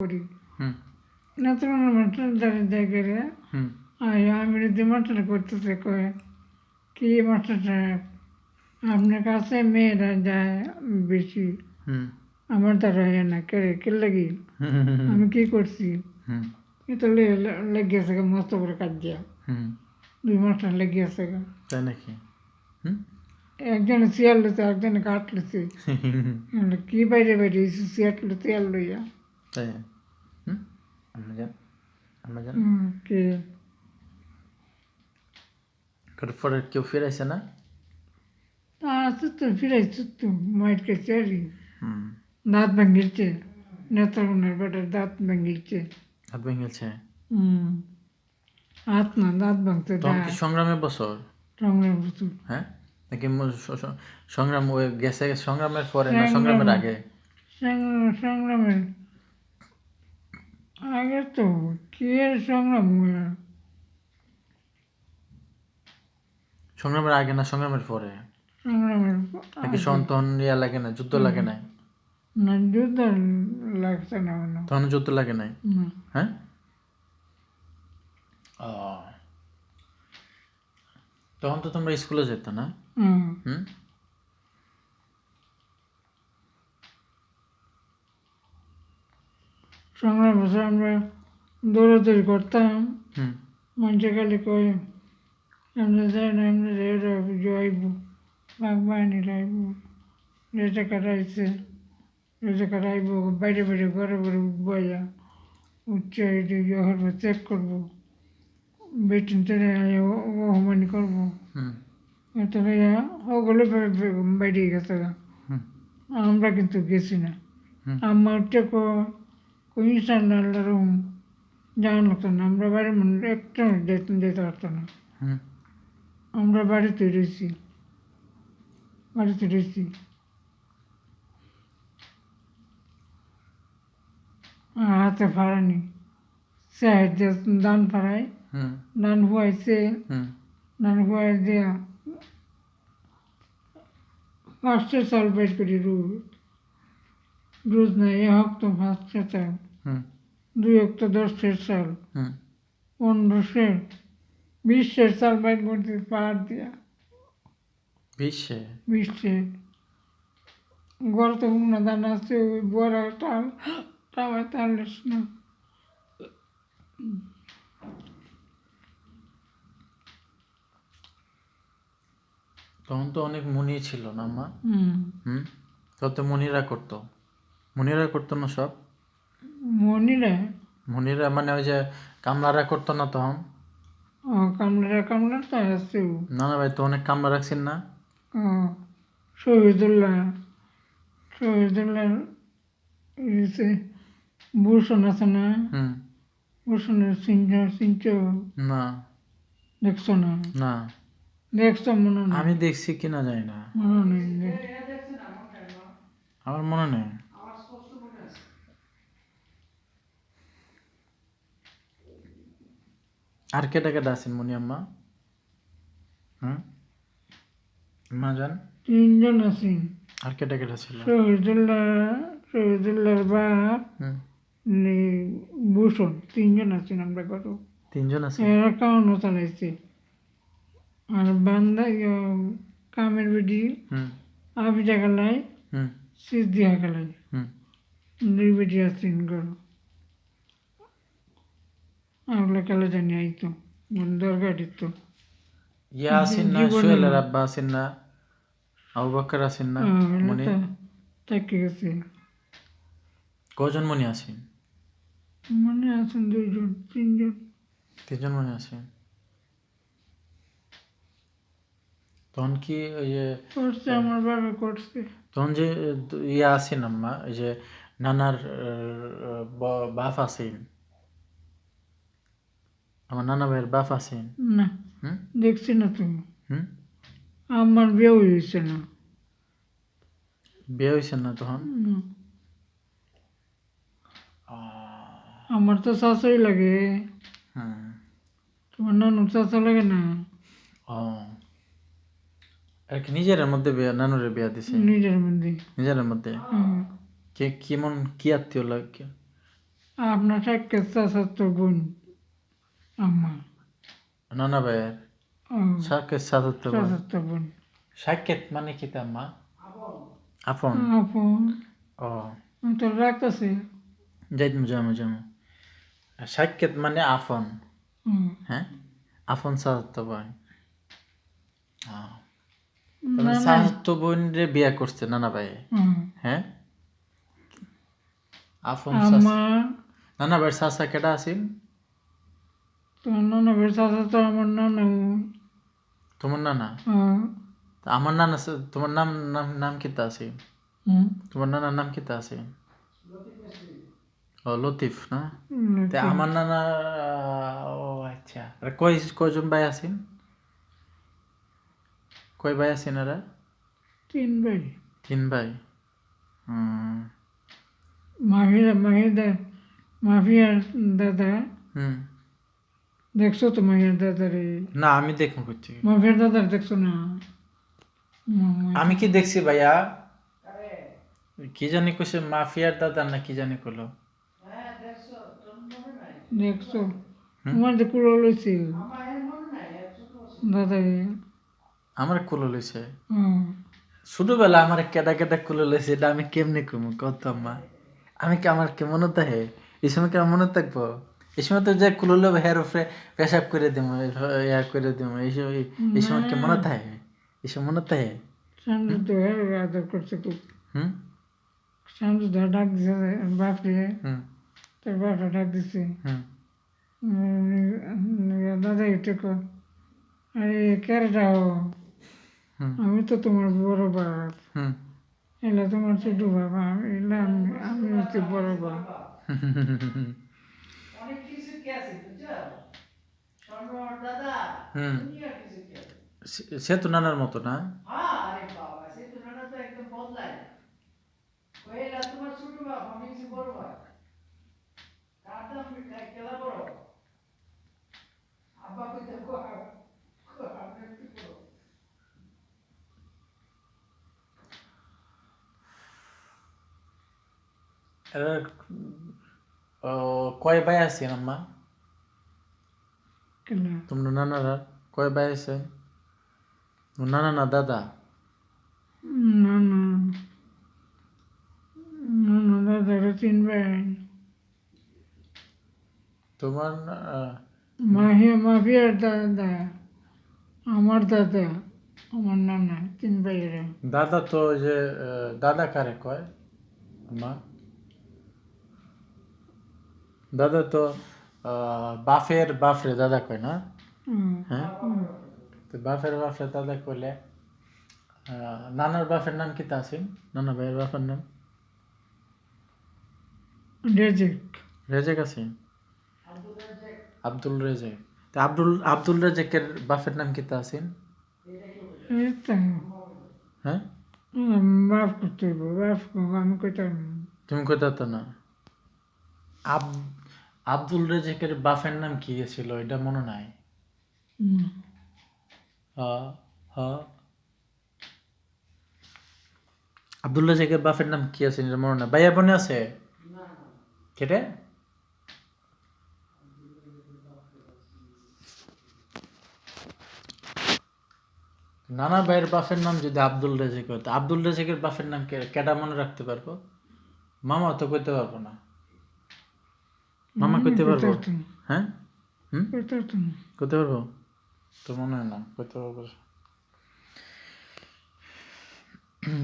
করি হুম নেত্রকোনা মাস্টার দাঁড়িয়ে জায়গায় হুম আর আমি যদি মাস্টার করতেছে কয়ে কি মাস্টার সাহেব আপনার কাছে মেয়েরা যায় বেশি হুম আমার দ্বারা হয় না কে কে লাগি হুম হুম আমি কি করছি হুম এটা লেগেছে গা মস্ত করে কাজ দিয়া হুম দুই মাস্টার লেগেছে গা তাই নাকি হুম একজনে চেয়ার লইছে একজনে কাঠ লইছে কি বাইরে বাইরে চেয়ার চেয়ার লইয়া তাই? হুম? আমরা যান আমরা যান হুম, কে? করে পরে কেউ ফিরাইছে না? দাঁত ভেঙেছে হুম। হাত না দাঁত ভাঙতে তখন কি সংগ্রামের বছর? রঙের বুঝু হ্যাঁ? নাকি সংগ্রাম গেছে সংগ্রামের পরে না সংগ্রামের আগে? সংগ্রামের আগে তো সংগ্রাম সংগ্রামের আগে না সংগ্রামের পরে? সংগ্রামের নাকি সন্তান ইয়া লাগে না যুদ্ধ লাগে নাই? না যুদ্ধ লাগছে না তখন যুদ্ধ লাগে নাই? না। হ্যাঁ? ও। তখন তো তোমরা স্কুলে যেত না? হুম হুম সংগ্রাম বছর আমরা দৌড়াদৌড়ি করতাম। মানুষে খালি কয় আমরা যাই না যাইব বাঘ বাহিনী রাইব রেজা কাটাইছে রেজা কাটাইব বাইরে বাইরে ঘরে ঘরে বইয়া উচ্চ জহর চেক করব বেটিন তেরে অহমানি করব। এটা লইয়া ওগুলো বাইরে গেছে আমরা কিন্তু গেছি না। আমার উঠে ইনশাল্লাহ আল্লাহ রহম যাওয়া লাগতো না আমরা বাড়ির মনে একটা যেতে যেতে পারতো না। আমরা বাড়িতে রয়েছি। বাড়িতে রয়েছি। হাতে ফাড়ানি সাইড দিয়ে দান ফাড়াই দান হুয়াইছে। দান হুয়াই দিয়া ফার্স্টে বের করি রোজ। রোজ নাই এ হোক তো ফার্স্টে চাল দুই হোক তো দশের চাল হুম পনেরোশের বিশের চাল বাইর করতে পাহাড় দিয়া। বিশ্বে বৃষ্টির গড় তো হুমনা দান আছে ওই বড় টাল। টাওয়ার তালেস না। তখন তো অনেক মনি ছিল না মা? হুম। হুম? তখন তো মনিরা করতো। মনিরা করতো না সব? মনিরা? মনিরা মানে ওই যে কামলারা করতো না ও কামলারা তো আছে না না ভাই তো অনেক কামলা রাখছেন না? ও শহীদুল্লাহ শহীদুল্লাহ ভূষণ আছে না? ভূষণের সিঞ্চ সিঞ্চ না। দেখছ না? না। দেখছ মনে আমি দেখছি কিনা জানি না। মনে নেই আমার মনে নেই। আর কেটা কেটা আছেন মনি আম্মা? হুম? মা জান তিনজন আছি আর কেটা কেটা ছিল? শহীদুল্লাহ শহীদুল্লাহর বাপ ভূষণ তিনজন আছেন আমরা কত। তিনজন আছে এরা কাউন্ট চালাইছে। আর বান্দা কামের বেডি খেলাই হুম। সিদ্দিয়া হুম। দুই বেডি আছেন গরু আগলা খেলা জানি আইতো মন দরকার দিত ইয়া আছেন না জীবনে- সোহেলের আব্বা আছেন না মনি তাকে গেছে কজন মনি আছেন মনে আছেন দুইজন তিনজন। তিনজন মনে আছেন তখন কি ওই যে করছে আমার বাবা করছে। তখন যে ইয়া আছেন আম্মা ওই যে নানার বাপ আছেন আমার নানা ভাইয়ের বাপ আছেন না হুম? দেখছি না তুমি। হুম? আমার বিয়ে হয়েছে না। বিয়ে হয়েছেন না তখন। আমার তো শাশুড়ি লাগে। হুম। তোমার নানু চাচা লাগে না? ও। আর কি নিজের মধ্যে বিয়া নানুরে বিয়া দিছে? নিজের মধ্যে। নিজের মধ্যে। কে কেমন কি আত্মীয় লাগে? আপনার সাক্ষাৎ চাচাতো বোন। নানা সাক্ষাৎ মানে কি তাম্মা আপন আপন ও তো রাখতেছি যাইতাম সাক্ষাৎ মানে আফন হ্যাঁ আফন সাধুত্ব বোন আহ, বোন রে বিয়া করছে নানা ভাই হ্যাঁ আফন চাচা- আম্মা নানা ভাইয়ের চাচা কেটা আছিল তোমার নানা বের চাচাতো আমার নানা তোমার নানা হ্যাঁ তা আমার নানা আছে- তোমার নাম নাম নাম কিতা আছে হুম তোমার নানার নাম কিতা আছে ও লতিফ না তে আমার নানা ও আচ্ছা আর কয় কয়জন ভাই আছেন কয় ভাই আছেন এরা তিন ভাই তিন ভাই হুম মাহিরা মাহিদা মাফিয়ার দাদা হুম দেখছ তো মাহিয়ার দাদারে? না আমি দেখুন করছি। মাফিয়ার দাদার দেখছ না? আমি কি দেখছি ভাইয়া? কি জানি কইছে মাফিয়ার দাদা না কি জানি কইলো। দেখছ? আমার যে কুড়ো লইছে? দাদা আমার কুলো লইছে? ছোটবেলা আমার কেডা কেডা কুলো লইছে এটা আমি কেমনে কমু কত মা। আমি কি আমার কে মনে থাকে এই সময় কি মনে থাকব? এই সময় তো যে উপরে পেশাব করে দিব ইয়া করে দিব এই সময় এই সময় কি মনে থাকে এই সময় মনে থাকে সামনে তো আদর করছে খুব। হুম? সামনে ডাক দিছে বাপরে। তোর বাপটা ডাক দিছে। দাদা একটু কর আরে কেরটা হুম। আমি তো তোমার বড় বাপ। হুম। এলা তোমার ছোট এলা আমি আমি হচ্ছে বড় বাপ। হুম। সে- সে নানার মতো না? ও, কয় ভাই আছেন আম্মা? তোমরা নানারা কয় ভাই আছেন নানা না দাদা না না না না দাদারা তিন ভাই তোমার মাহিয়া মাফিয়ার দাদা আমার দাদা আমার নানা তিন ভাইয়েরা দাদা তো যে দাদা কারে কয় মা দাদা তো বাফের বাফরে দাদা কয় না হ্যাঁ? তো বাফের বাফরে দাদা কইলে আহ, নানার বাফের নাম কি আছেন নানা ভাইয়ের বাপের নাম? রেজেক। রেজেক আছেন আব্দুল রেজেক। তো আব্দুল আব্দুল রেজেকের বাপের নাম কি আছেন এই তো হ্যাঁ বাপ করতে করব, আমি কইতাম। তুমি কোথা তো না। আব আব্দুল রেজেকের বাপের নাম কি ছিল? এটা মনে নাই। হুম। হ্যাঁ হ্যাঁ আব্দুল রেজেকের বাপের নাম কি আছে? মনে নাই ভাইয়া বোনে আছে? কেটে নানা ভাইয়ের বাপের নাম যদি আব্দুল রেজেক হতো আব্দুল রেজেকের বাপের নাম কে- কেডা মনে রাখতে পারব? মামা তো কইতে পারব না। মামা কইতে পারব? হ্যাঁ? হুম? কইতে পারব? তো মনে হয় না কইতে পারব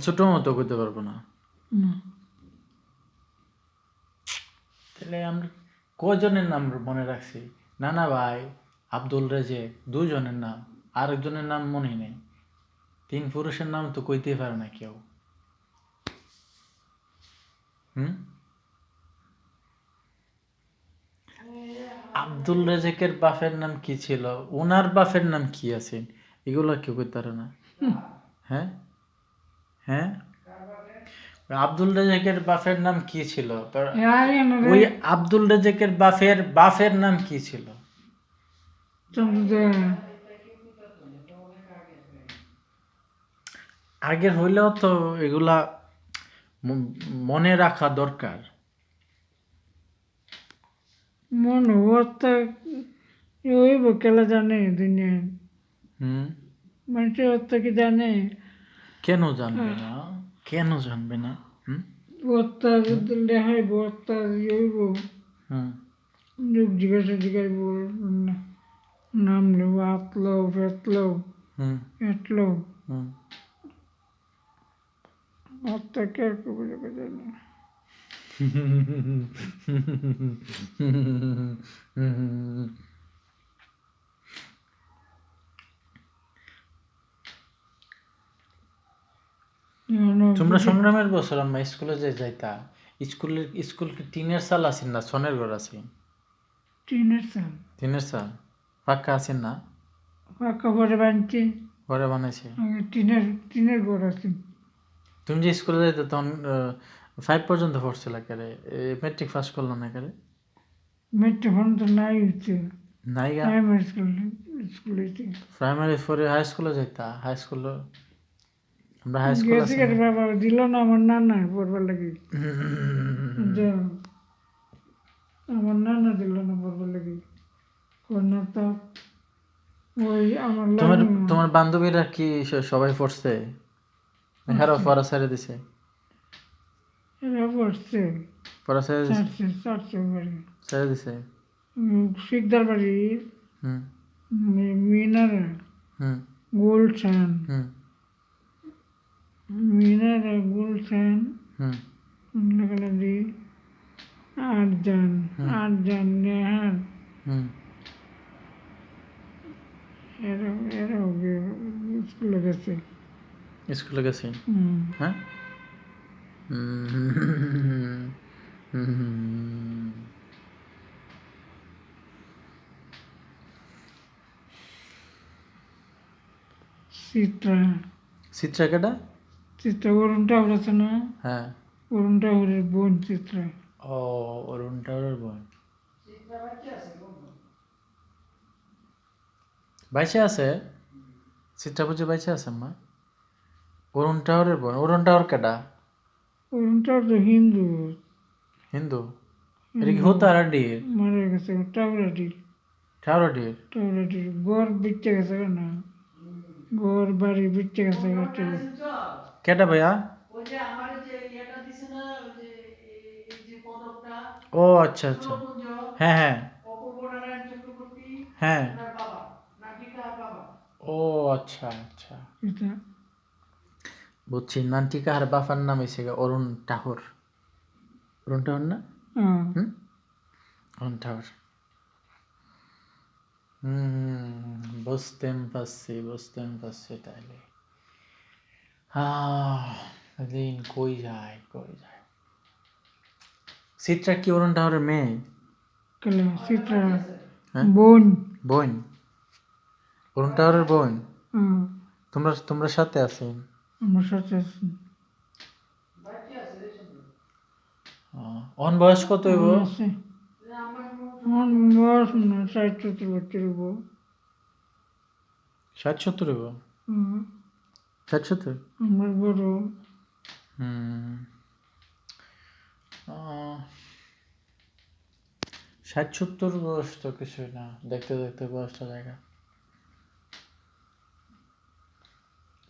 ছোট মতো কইতে পারব না। না। তাহলে আমরা কজনের নাম মনে রাখছি? নানা ভাই আব্দুল রেজেক দুজনের নাম। আরেকজনের নাম মনে নেই। তিন পুরুষের নাম তো কইতেই পারে না কেউ। হুম? আব্দুল রেজেকের বাপের নাম কি ছিল? ওনার বাপের নাম কি আছে? এগুলো কেউ কইতে পারে না। হ্যাঁ? হ্যাঁ? আব্দুল রেজেকের বাপের নাম কি ছিল? ওই আব্দুল রেজেকের বাপের বাপের নাম কি ছিল? আগের হইলেও তো এগুলা মনে রাখা দরকার। মনে অবস্থা ওই খেলা জানে দুনিয়ায় হুম মানুষের অবস্থা কি জানে কেন জানবে না কেন জানবে না হুম অবস্থা লেহাই অবস্থা হইব হুম যুগ জিজ্ঞাসা জিজ্ঞাসব নাম নেব আতলো ফেতলো হুম এটলো হুম অবস্থা কে করে জানে তোমরা সংগ্রামের বছর আম্মা স্কুলে যে যাইতা স্কুলের স্কুল কি টিনের সাল আছেন না সনের ঘর আছে? টিনের চাল। টিনের সাল পাক্কা আছেন না? পাকা পরে বানছি। ঘরে বানাইছে। টিনের টিনের ঘর আছে। তুমি যে স্কুলে যাইতে তখন ফাইভ পর্যন্ত পড়ছিল একেবারে। মেট্রিক পাস করল না একেবারে। মেট্রো ফোন তো নাই হচ্ছে। নাইগা প্রাইমারি স্কুল স্কুলে প্রাইমারি পরে হাই স্কুলে যাইতা। হাই স্কুল আমরা হাই স্কুল বাবা দিল না আমার নানা পড়বার লাগে। আমার নানা দিল না পড়বার লাগি। তো। ওই আমার তোমার তোমার বান্ধবীরা কি সবাই পড়ছে? হ্যাঁ পড়া ছেড়ে দিছে। এরা পড়ছে পড়া ছেড়ে দিছে চারশো চারশো বাড়ি ছেড়ে দিছে শিকদার বাড়ি হুম মিনারা হুম গুলশান হুম মিনারা গুলশান হুম লাগলাদি আটজন আটজন নেহার হুম এরা এরাও গে- স্কুলে গেছে স্কুলে গেছি হুম। হ্যাঁ হুম। হুম। চিত্রা। চিত্রা কেটা? চিত্রা অরুণ ঠাকুর আছে না? হ্যাঁ। অরুণ ঠাকুরের বোন চিত্রা। ও অরুণ টাওয়ারের বোন। বাইসে আছে? চিত্রা পুজো বাইসে আছে মা অরুণ টাওয়ারের বোন। অরুণ টাওয়ার কেটা? অরুণ ঠাকুর তো হিন্দু হিন্দু এটা কি হতো আর ডির মারা গেছে টাউরাটির টাওয়ার ডির টাউরাটির গড় বিচ্ছে গেছে না গড় বাড়ি বিচ্ছে গেছে একটা কেটা ভাইয়া ও আচ্ছা আচ্ছা হ্যাঁ হ্যাঁ হ্যাঁ ও আচ্ছা আচ্ছা এটা বুঝছি নান্টিকা আর বাফার নাম এসে গে অরুণ ঠাকুর অরুণ ঠাকুর না? হ্যাঁ অরুণ ঠাকুর হুম বুঝতেম পারছি বুঝতেম পারছি তাইলে। আহ দিন কই যায় কই যায়? চিত্রা কি অরুণ ঠাকুরের মেয়ে? কেলা হ্যাঁ? বোন। বোন? অরুণ ঠাকুরের বোন? হ্যাঁ তোমরা তোমরা সাথে আছেন? আমার সাথে আছে বয়স কত বয়স ষাট সত্তর বড় হুম। আহ, ষাট সত্তর বয়স তো কিছুই না। দেখতে দেখতে বয়সটা জায়গা।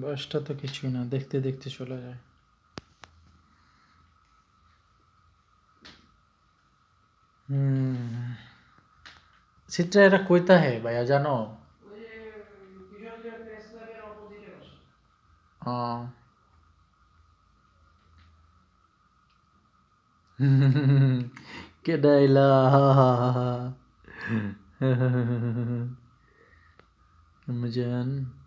বয়সটা তো কিছুই না, দেখতে দেখতে চলে যায়। চিত্রা এরা কইতা হে ভাইয়া, জানো? কেডাইলা মজান।